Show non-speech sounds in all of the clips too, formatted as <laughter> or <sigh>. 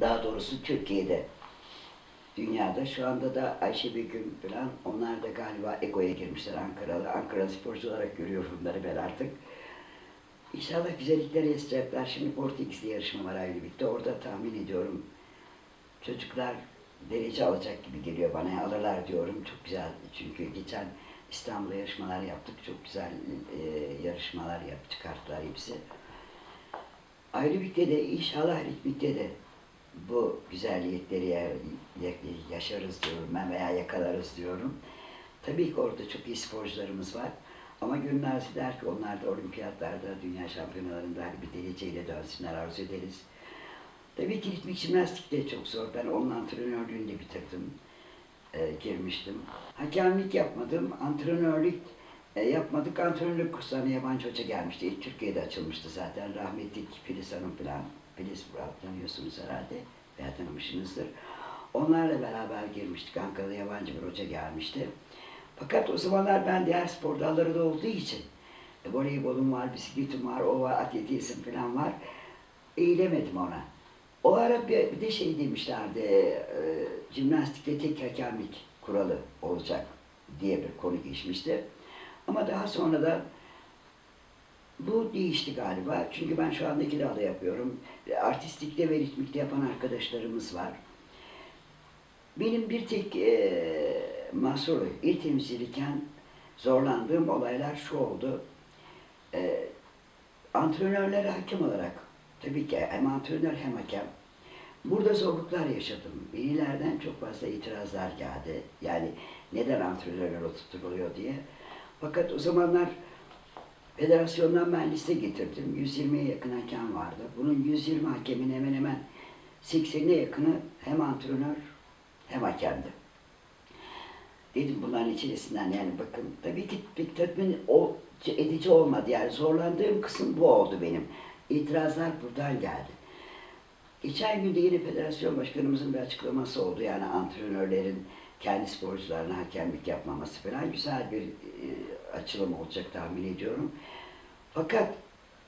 Daha doğrusu Türkiye'de. Dünyada şu anda da Ayşe Begüm falan onlar da galiba Ego'ya girmişler Ankaralı. Ankara sporcu olarak görüyorum bunları ben artık. İnşallah güzellikler yaşayacaklar. Şimdi Portekiz'de yarışma var Ayrılık'ta. Orada tahmin ediyorum çocuklar derece alacak gibi geliyor bana. Alırlar diyorum. Çok güzel. Çünkü geçen İstanbul'da yarışmalar yaptık. Çok güzel e, yarışmalar yap, çıkarttılar hepsi. Ayrılık'ta de inşallah ritmikte de bu güzellikleri ya- ya- yaşarız diyorum ben veya yakalarız diyorum. Tabii ki orada çok iyi sporcularımız var. Ama Arzu der ki onlar da olimpiyatlarda, dünya şampiyonalarında bir dereceyle dönsünler arzu ederiz. Tabii ki ritmik jimnastik de çok zor. Ben onun antrenörlüğünü de bitirdim. Ee, girmiştim. Hakemlik yapmadım. Antrenörlük e, yapmadık. Antrenörlük kurslarına yabancı hoca gelmişti. Türkiye'de açılmıştı zaten. Rahmetli Filiz Hanım falan. Filiz tanıyorsunuz herhalde. Veya tanımışsınızdır. Onlarla beraber girmiştik. Ankara'da yabancı bir hoca gelmişti. Fakat o zamanlar ben diğer spor dalları da olduğu için e, voleybolum var, bisikletim var, o var, atletizm falan var. Eğilemedim ona. O ara bir, bir de şey demişlerdi, e, jimnastikte tek hakemlik kuralı olacak diye bir konu geçmişti. Ama daha sonra da bu değişti galiba. Çünkü ben şu anda iki dalda yapıyorum. Artistikte ve ritmikte yapan arkadaşlarımız var. Benim bir tek e, mahsuru il temsilciken zorlandığım olaylar şu oldu. E, antrenörlere hakem olarak, tabii ki hem antrenör hem hakem, burada zorluklar yaşadım. Velilerden çok fazla itirazlar geldi. Yani neden antrenörler oturtuluyor diye. Fakat o zamanlar federasyondan ben liste getirdim. 120'ye yakın hakem vardı. Bunun 120 hakemin hemen hemen 80'e yakını hem antrenör hem hakemdi. Dedim bunların içerisinden yani bakın tabii ki pek tatmin edici olmadı. Yani zorlandığım kısım bu oldu benim. İtirazlar buradan geldi. Geçen gün de yine federasyon başkanımızın bir açıklaması oldu. Yani antrenörlerin kendi sporcularına hakemlik yapmaması falan güzel bir e, açılım olacak tahmin ediyorum. Fakat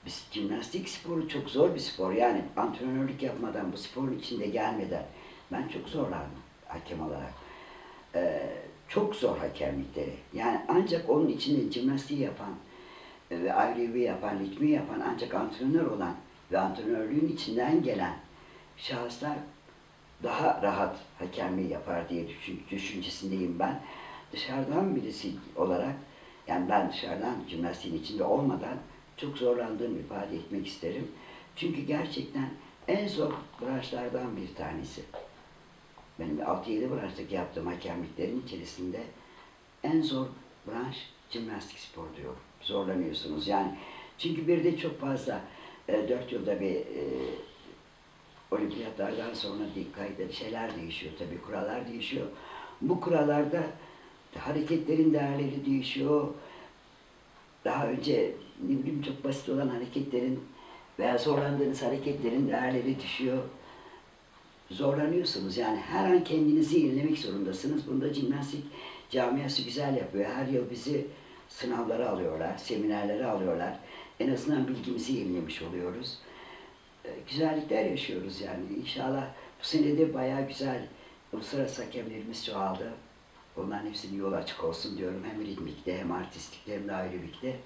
biz jimnastik sporu çok zor bir spor. Yani antrenörlük yapmadan, bu sporun içinde gelmeden ben çok zorlandım hakem olarak. Ee, çok zor hakemlikleri. Yani ancak onun içinde jimnastiği yapan ve ayrıvi yapan, ritmi yapan ancak antrenör olan ve antrenörlüğün içinden gelen şahıslar daha rahat hakemliği yapar diye düşün, düşüncesindeyim ben. Dışarıdan birisi olarak, yani ben dışarıdan jimnastiğin içinde olmadan çok zorlandığımı ifade etmek isterim. Çünkü gerçekten en zor branşlardan bir tanesi. Benim 6-7 branştaki yaptığım hakemliklerin içerisinde en zor branş jimnastik spor diyorum. Zorlanıyorsunuz yani. Çünkü bir de çok fazla e, 4 yılda bir e, olimpiyatlardan sonra dikkat şeyler değişiyor tabii, kurallar değişiyor. Bu kurallarda hareketlerin değerleri değişiyor. Daha önce ne bileyim çok basit olan hareketlerin veya zorlandığınız hareketlerin değerleri düşüyor. Zorlanıyorsunuz yani her an kendinizi yenilemek zorundasınız. Bunda jimnastik camiası güzel yapıyor. Her yıl bizi sınavlara alıyorlar, seminerlere alıyorlar. En azından bilgimizi yenilemiş oluyoruz. Ee, güzellikler yaşıyoruz yani. İnşallah bu sene de bayağı güzel uluslararası hakemlerimiz çoğaldı. Onların hepsinin yolu açık olsun diyorum. Hem ritmikte hem artistikte hem de aerobikte.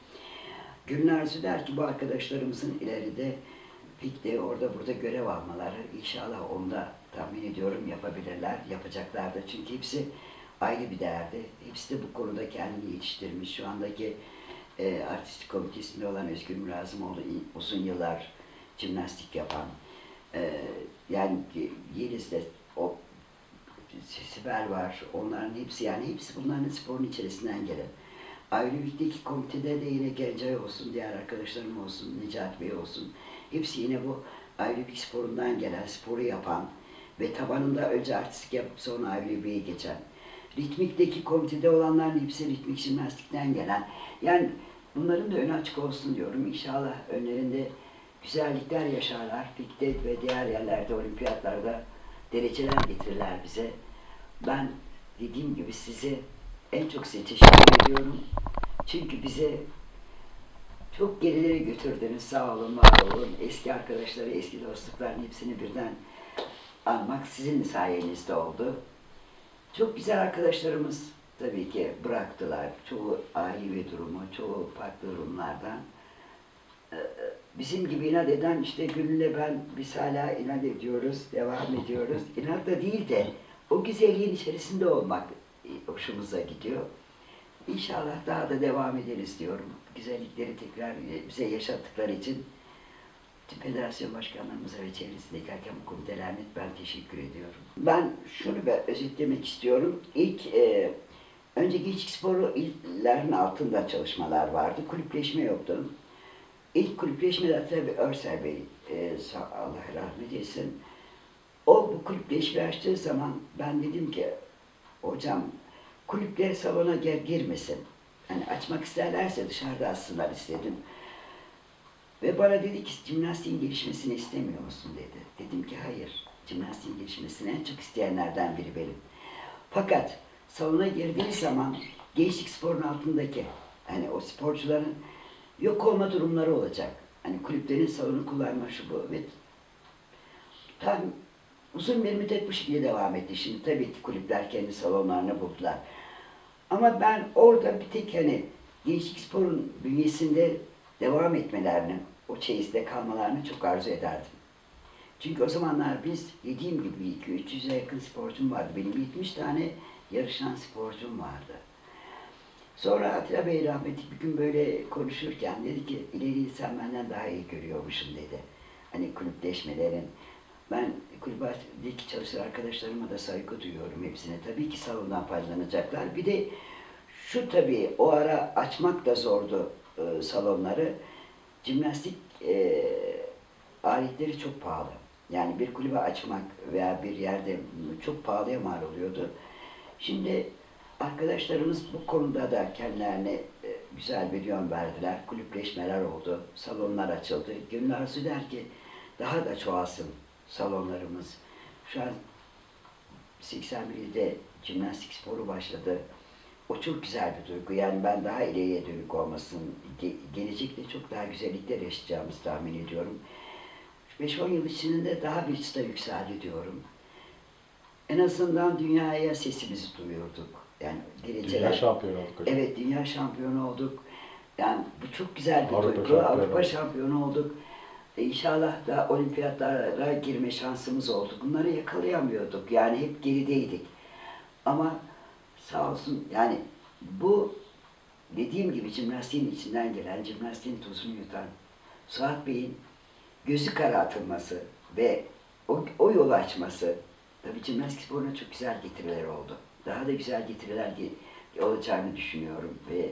Gülün Arzu der ki bu arkadaşlarımızın ileride PİK'te orada burada görev almaları inşallah onda tahmin ediyorum yapabilirler, yapacaklar da. Çünkü hepsi ayrı bir değerde. Hepsi de bu konuda kendini yetiştirmiş. Şu andaki e, artistik komitesinde olan Özgür Mürazımoğlu i- uzun yıllar jimnastik yapan, e, yani Yeliz'de o Sibel var, onların hepsi yani hepsi bunların sporun içerisinden gelen. Ayrılıktaki komitede de yine Gencay olsun, diğer arkadaşlarım olsun, Necat Bey olsun. Hepsi yine bu aerobik sporundan gelen, sporu yapan ve tabanında önce artistik yapıp sonra aerobiğe geçen. Ritmikteki komitede olanların hepsi ritmik jimnastikten gelen. Yani bunların da önü açık olsun diyorum. İnşallah önlerinde güzellikler yaşarlar. Pikte ve diğer yerlerde, olimpiyatlarda dereceler getirirler bize. Ben dediğim gibi size en çok size teşekkür ediyorum. Çünkü bize çok gerilere götürdünüz. Sağ olun, var olun. Eski arkadaşları, eski dostlukların hepsini birden almak sizin sayenizde oldu. Çok güzel arkadaşlarımız tabii ki bıraktılar. Çoğu ailevi durumu, çoğu farklı durumlardan. Bizim gibi inat eden işte Gül'le ben biz hala inat ediyoruz, devam ediyoruz. İnat da değil de o güzelliğin içerisinde olmak hoşumuza gidiyor. İnşallah daha da devam ederiz diyorum. Güzellikleri tekrar bize yaşattıkları için tüm federasyon başkanlarımıza ve çevresindeki hakem komitelerine ben teşekkür ediyorum. Ben şunu ben özetlemek istiyorum. İlk e, önce gençlik sporu illerin altında çalışmalar vardı. Kulüpleşme yoktu. İlk kulüpleşmede tabii Örsel Bey, e, Allah rahmet eylesin. O bu kulüpleşme açtığı zaman ben dedim ki hocam kulüpler salona gir, girmesin. Hani açmak isterlerse dışarıda açsınlar istedim. Ve bana dedi ki jimnastiğin gelişmesini istemiyor musun dedi. Dedim ki hayır. Jimnastiğin gelişmesini en çok isteyenlerden biri benim. Fakat salona girdiği zaman gençlik sporun altındaki hani o sporcuların yok olma durumları olacak. Hani kulüplerin salonu kullanma şu bu ve tam uzun bir müddet bu şekilde devam etti. Şimdi tabii kulüpler kendi salonlarını buldular. Ama ben orada bir tek hani gençlik sporun bünyesinde devam etmelerini, o çeyizde kalmalarını çok arzu ederdim. Çünkü o zamanlar biz dediğim gibi 200'e yakın sporcum vardı. Benim 70 tane yarışan sporcum vardı. Sonra Atilla Bey rahmetli bir gün böyle konuşurken dedi ki ileriyi sen benden daha iyi görüyormuşsun dedi. Hani kulüpleşmelerin. Ben kulüpteki çalışan arkadaşlarıma da saygı duyuyorum hepsine. Tabii ki salondan faydalanacaklar. Bir de şu tabii o ara açmak da zordu e, salonları. Jimnastik e, aletleri çok pahalı. Yani bir kulübe açmak veya bir yerde çok pahalıya mal oluyordu. Şimdi arkadaşlarımız bu konuda da kendilerine e, güzel bir yön verdiler. Kulüpleşmeler oldu, salonlar açıldı. Gönül der ki daha da çoğalsın salonlarımız. Şu an 81'de jimnastik sporu başladı. O çok güzel bir duygu. Yani ben daha ileriye dönük olmasın, ge- gelecekte çok daha güzellikler yaşayacağımızı tahmin ediyorum. 5-10 yıl içinde daha bir çıta yükseldi diyorum. En azından dünyaya sesimizi duyurduk. Yani dereceler... Dünya şampiyonu olduk hocam. Evet, dünya şampiyonu olduk. Yani bu çok güzel bir Avrupa duygu. şampiyonu Avrupa şampiyonu olduk. E inşallah da olimpiyatlara girme şansımız oldu. Bunları yakalayamıyorduk. Yani hep gerideydik. Ama sağ olsun yani bu dediğim gibi jimnastiğin içinden gelen, jimnastiğin tozunu yutan Suat Bey'in gözü karartılması ve o, o yolu açması tabii jimnastik sporuna çok güzel getiriler oldu. Daha da güzel getiriler ge- olacağını düşünüyorum ve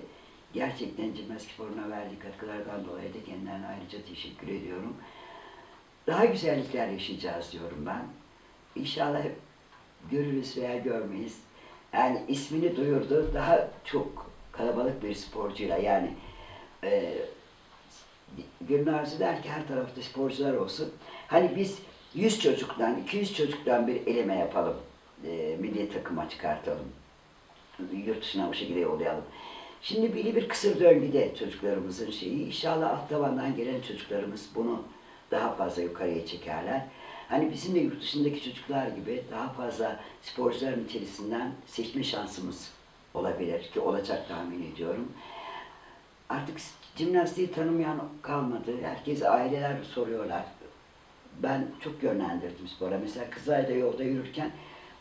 gerçekten jimnastik sporuna verdiği katkılardan dolayı da kendilerine ayrıca teşekkür ediyorum. Daha güzellikler yaşayacağız diyorum ben. İnşallah görürüz veya görmeyiz. Yani ismini duyurdu. Daha çok kalabalık bir sporcuyla yani e, Gönül arzu der ki her tarafta sporcular olsun. Hani biz 100 çocuktan, 200 çocuktan bir eleme yapalım. E, milli takıma çıkartalım. Yurt dışına o şekilde yollayalım. Şimdi belli bir kısır döngüde çocuklarımızın şeyi. İnşallah alt tabandan gelen çocuklarımız bunu daha fazla yukarıya çekerler. Hani bizim de yurt dışındaki çocuklar gibi daha fazla sporcuların içerisinden seçme şansımız olabilir ki olacak tahmin ediyorum. Artık jimnastiği tanımayan kalmadı. Herkes aileler soruyorlar. Ben çok yönlendirdim spora. Mesela Kızılay'da yolda yürürken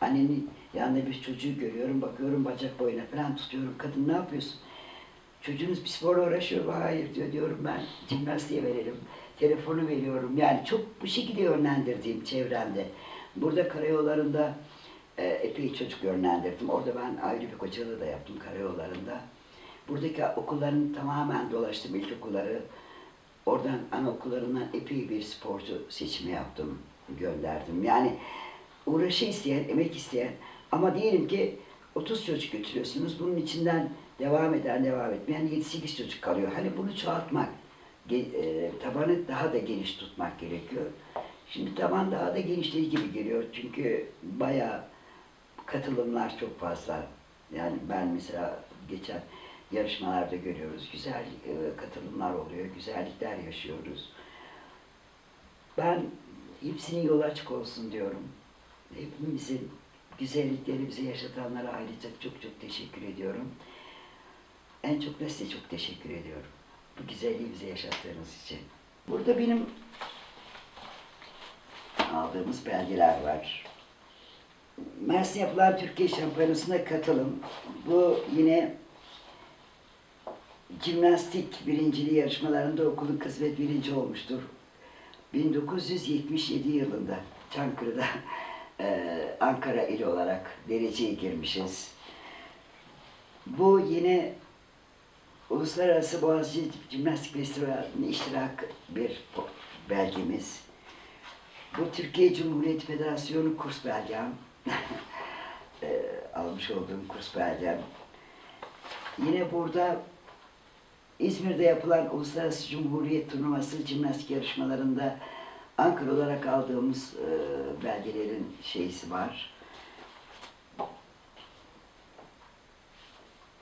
annenin yanında bir çocuğu görüyorum. Bakıyorum bacak boyuna falan tutuyorum. Kadın ne yapıyorsun? Çocuğunuz bir sporla uğraşıyor? Hayır diyor. Diyorum ben jimnastiğe verelim. Telefonu veriyorum. Yani çok bu şekilde yönlendirdiğim çevremde. Burada karayollarında e, epey çocuk yönlendirdim. Orada ben ayrı bir kocalığı da yaptım karayollarında. Buradaki okulların tamamen dolaştım ilkokulları. Oradan anaokullarından epey bir sporcu seçimi yaptım, gönderdim. Yani uğraşı isteyen, emek isteyen ama diyelim ki 30 çocuk götürüyorsunuz. Bunun içinden devam eden, devam etmeyen 7-8 çocuk kalıyor. Hani bunu çoğaltmak, e, tabanı daha da geniş tutmak gerekiyor. Şimdi taban daha da genişliği gibi geliyor. Çünkü bayağı katılımlar çok fazla. Yani ben mesela geçen yarışmalarda görüyoruz. Güzel e, katılımlar oluyor, güzellikler yaşıyoruz. Ben hepsinin yolu açık olsun diyorum. Hepimizin güzelliklerimizi yaşatanlara ayrıca çok çok teşekkür ediyorum. En çok da size çok teşekkür ediyorum. Bu güzelliği bize yaşattığınız için. Burada benim aldığımız belgeler var. Mersin yapılan Türkiye Şampiyonası'na katılım. Bu yine jimnastik birinciliği yarışmalarında okulun kısmet birinci olmuştur. 1977 yılında Çankırı'da eee, Ankara ili olarak dereceye girmişiz. Bu yine Uluslararası Boğaziçi Jimnastik Festivali'ne iştirak bir belgemiz. Bu Türkiye Cumhuriyeti Federasyonu kurs belgem. Eee, <laughs> almış olduğum kurs belgem. Yine burada İzmir'de yapılan Uluslararası Cumhuriyet Turnuvası jimnastik yarışmalarında Ankara olarak aldığımız eee, belgelerin şeysi var.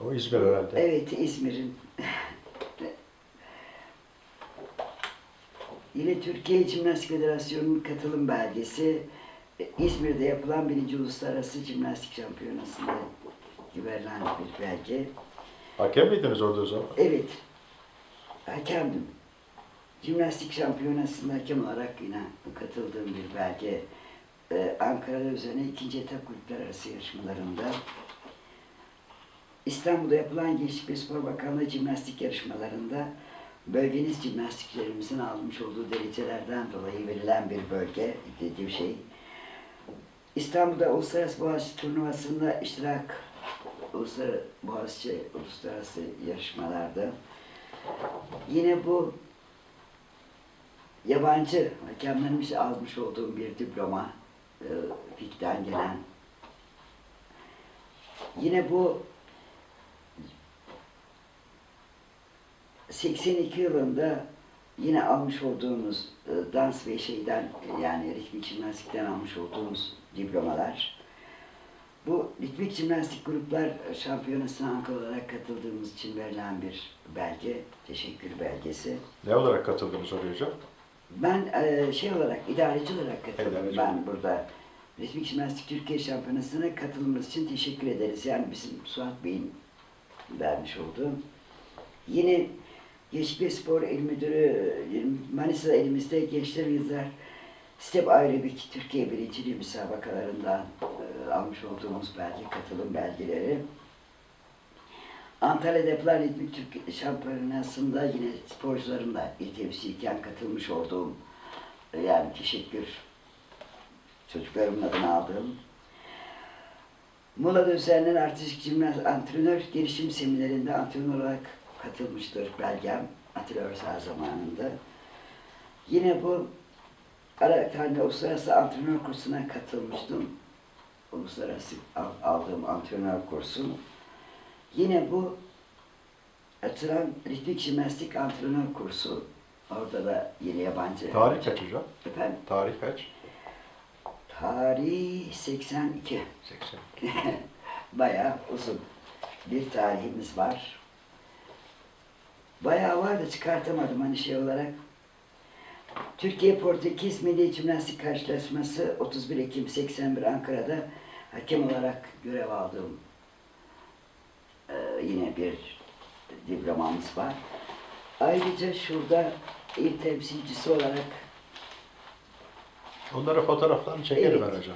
O İzmir herhalde. Evet, İzmir'in. Yine Türkiye Jimnastik Federasyonu'nun katılım belgesi e, İzmir'de yapılan birinci uluslararası jimnastik şampiyonasında verilen bir belge. Hakem miydiniz orada o zaman? Evet, hakemdim. Jimnastik şampiyonasında hakem olarak yine katıldığım bir belge. Ee, Ankara'da üzerine ikinci etap kulüpler arası yarışmalarında İstanbul'da yapılan Gençlik ve Spor Bakanlığı jimnastik yarışmalarında bölgeniz jimnastiklerimizin almış olduğu derecelerden dolayı verilen bir bölge dediğim şey. İstanbul'da Uluslararası Boğaziçi Turnuvası'nda iştirak Uluslararası Boğaziçi Uluslararası yarışmalarda yine bu yabancı hakemlerimiz almış olduğum bir diploma e, FİK'ten gelen yine bu 82 yılında yine almış olduğumuz e, dans ve şeyden yani ritmik jimnastikten almış olduğumuz diplomalar. Bu ritmik jimnastik gruplar şampiyonasına Ankara olarak katıldığımız için verilen bir belge, teşekkür belgesi. Ne olarak katıldınız oraya hocam? Ben e, şey olarak, idareci olarak katıldım İdareci. ben burada. Ritmik Jimnastik Türkiye Şampiyonası'na katılımınız için teşekkür ederiz. Yani bizim Suat Bey'in vermiş olduğu. Yine Gençlik Spor İl Müdürü Manisa elimizde Gençler Yıldızlar Step Aerobik Türkiye birinciliği müsabakalarından e, almış olduğumuz belge, katılım belgeleri. Antalya'da yapılan ritmik Türk şampiyonasında yine sporcularımla il temsilciyken katılmış olduğum e, yani teşekkür çocuklarımın adına aldığım Muğla'da düzenlenen artistik jimnaz antrenör gelişim seminerinde antrenör olarak katılmıştır belgem Atilla Örsel zamanında. Yine bu ara tane uluslararası antrenör kursuna katılmıştım. Uluslararası al- aldığım antrenör kursu. Yine bu açılan ritmik jimnastik antrenör kursu. Orada da yine yabancı. Tarih kaç hocam? Efendim? Tarih kaç? Tarih 82. 80. <laughs> Bayağı uzun bir tarihimiz var. Bayağı var da çıkartamadım hani şey olarak. Türkiye Portekiz Milli Jimnastik Karşılaşması 31 Ekim 81 Ankara'da hakem olarak görev aldığım yine bir diplomamız var. Ayrıca şurada il temsilcisi olarak Onlara fotoğraflarını çekelim Evet. ben hocam.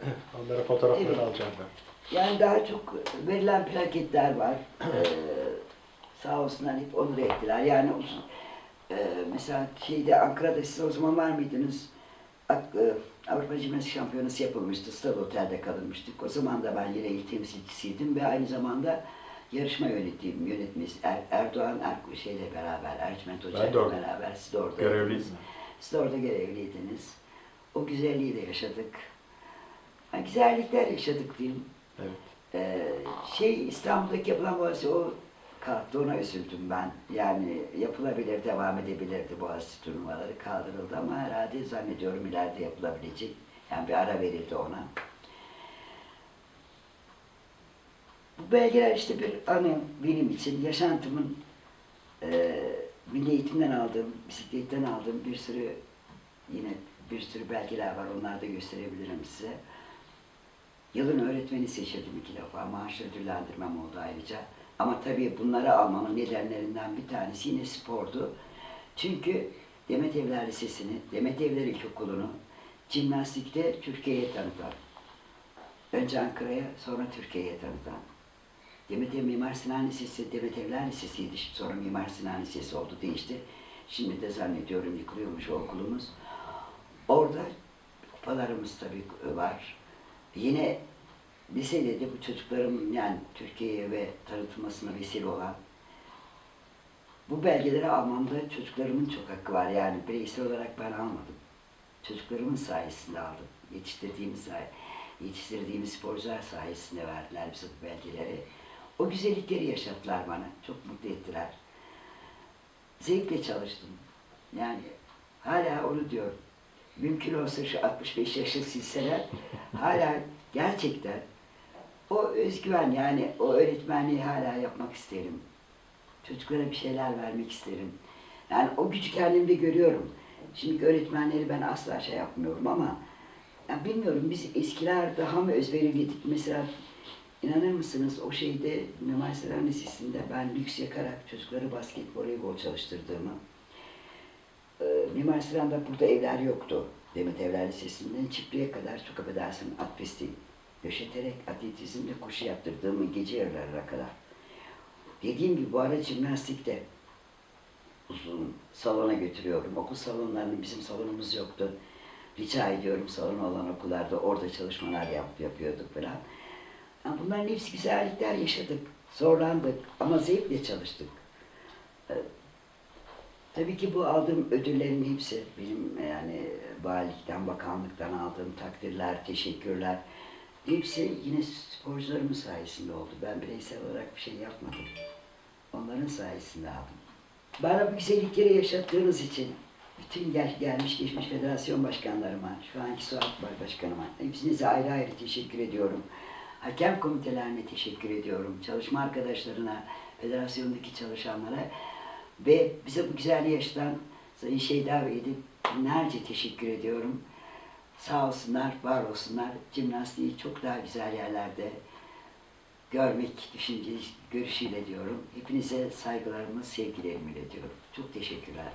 <clears throat> Onlara fotoğraflarını Evet. alacağım ben. Yani daha çok verilen plaketler var. Ee, sağ olsunlar hep onur ettiler. Yani uzun, e, mesela şeyde Ankara'da siz o zaman var mıydınız? Ak- e, Avrupa Jimnastik Şampiyonası yapılmıştı. Stad Otel'de kalınmıştık. O zaman da ben yine il temsilcisiydim ve aynı zamanda yarışma yönettiğim yönetmeniz Er- Erdoğan Er şeyle beraber, Ercüment Hoca orada. beraber siz de orada. Görevliydim. Siz de orada görevliydiniz. O güzelliği de yaşadık. Ha, güzellikler yaşadık diyeyim. Evet. Ee, şey İstanbul'daki yapılan Boğaziçi o kalktı ona üzüldüm ben. Yani yapılabilir, devam edebilirdi Boğaziçi turnuvaları kaldırıldı ama herhalde zannediyorum ileride yapılabilecek. Yani bir ara verildi ona. Bu belgeler işte bir anı benim için, yaşantımın e, milli eğitimden aldığım, bisikletten aldığım bir sürü yine bir sürü belgeler var. Onları da gösterebilirim size. Yılın öğretmeni seçildim iki defa. Maaş ödüllendirmem oldu ayrıca. Ama tabii bunları almamın nedenlerinden bir tanesi yine spordu. Çünkü Demet Evler Lisesi'ni, Demet Evler İlkokulu'nu jimnastikte Türkiye'ye tanıtan. Önce Ankara'ya sonra Türkiye'ye tanıtan. Ev Mimar Sinan Lisesi, Demet Evler Lisesi'ydi. Sonra Mimar Sinan Lisesi oldu, değişti. Şimdi de zannediyorum yıkılıyormuş o okulumuz. Orada kupalarımız tabii var. Yine lisede de bu çocukların yani Türkiye'ye ve tanıtılmasına vesile olan bu belgeleri almamda çocuklarımın çok hakkı var. Yani bireysel olarak ben almadım. Çocuklarımın sayesinde aldım. Yetiştirdiğimiz yetiştirdiğimiz sporcular sayesinde verdiler bize bu belgeleri. O güzellikleri yaşattılar bana. Çok mutlu ettiler. Zevkle çalıştım. Yani hala onu diyorum. Mümkün olsa şu 65 yaşı silseler hala gerçekten o özgüven yani o öğretmenliği hala yapmak isterim. Çocuklara bir şeyler vermek isterim. Yani o gücü kendimde görüyorum. Şimdi öğretmenleri ben asla şey yapmıyorum ama ya bilmiyorum biz eskiler daha mı özveriliydik mesela inanır mısınız o şeyde Mimar Sinan Lisesi'nde ben lüks yakarak çocukları basket voleybol çalıştırdığımı e, Mimar Sinan'da burada evler yoktu. Demet Evler Lisesi'nden Çiftliğe kadar çok affedersin at pisti döşeterek atletizmle koşu yaptırdığımı gece yarılarına kadar. Dediğim gibi bu ara jimnastikte uzun salona götürüyorum. Okul salonlarının bizim salonumuz yoktu. Rica ediyorum salon olan okullarda orada çalışmalar yap, yapıyorduk falan. Yani bunların hepsi güzellikler yaşadık. Zorlandık ama zevkle çalıştık. Ee, Tabii ki bu aldığım ödüllerin hepsi benim yani valilikten, bakanlıktan aldığım takdirler, teşekkürler. Hepsi yine sporcularımın sayesinde oldu. Ben bireysel olarak bir şey yapmadım. Onların sayesinde aldım. Bana bu güzellikleri yaşattığınız için bütün gel, gelmiş geçmiş federasyon başkanlarıma, şu anki Suat Başkanıma, hepsinize ayrı ayrı teşekkür ediyorum. Hakem komitelerine teşekkür ediyorum. Çalışma arkadaşlarına, federasyondaki çalışanlara ve bize bu güzelliği yaşatan Sayın Şeyda Bey'e de binlerce teşekkür ediyorum. Sağ olsunlar, var olsunlar. Jimnastiği çok daha güzel yerlerde görmek düşünce görüşüyle diyorum. Hepinize saygılarımı, sevgilerimi iletiyorum. Çok teşekkürler.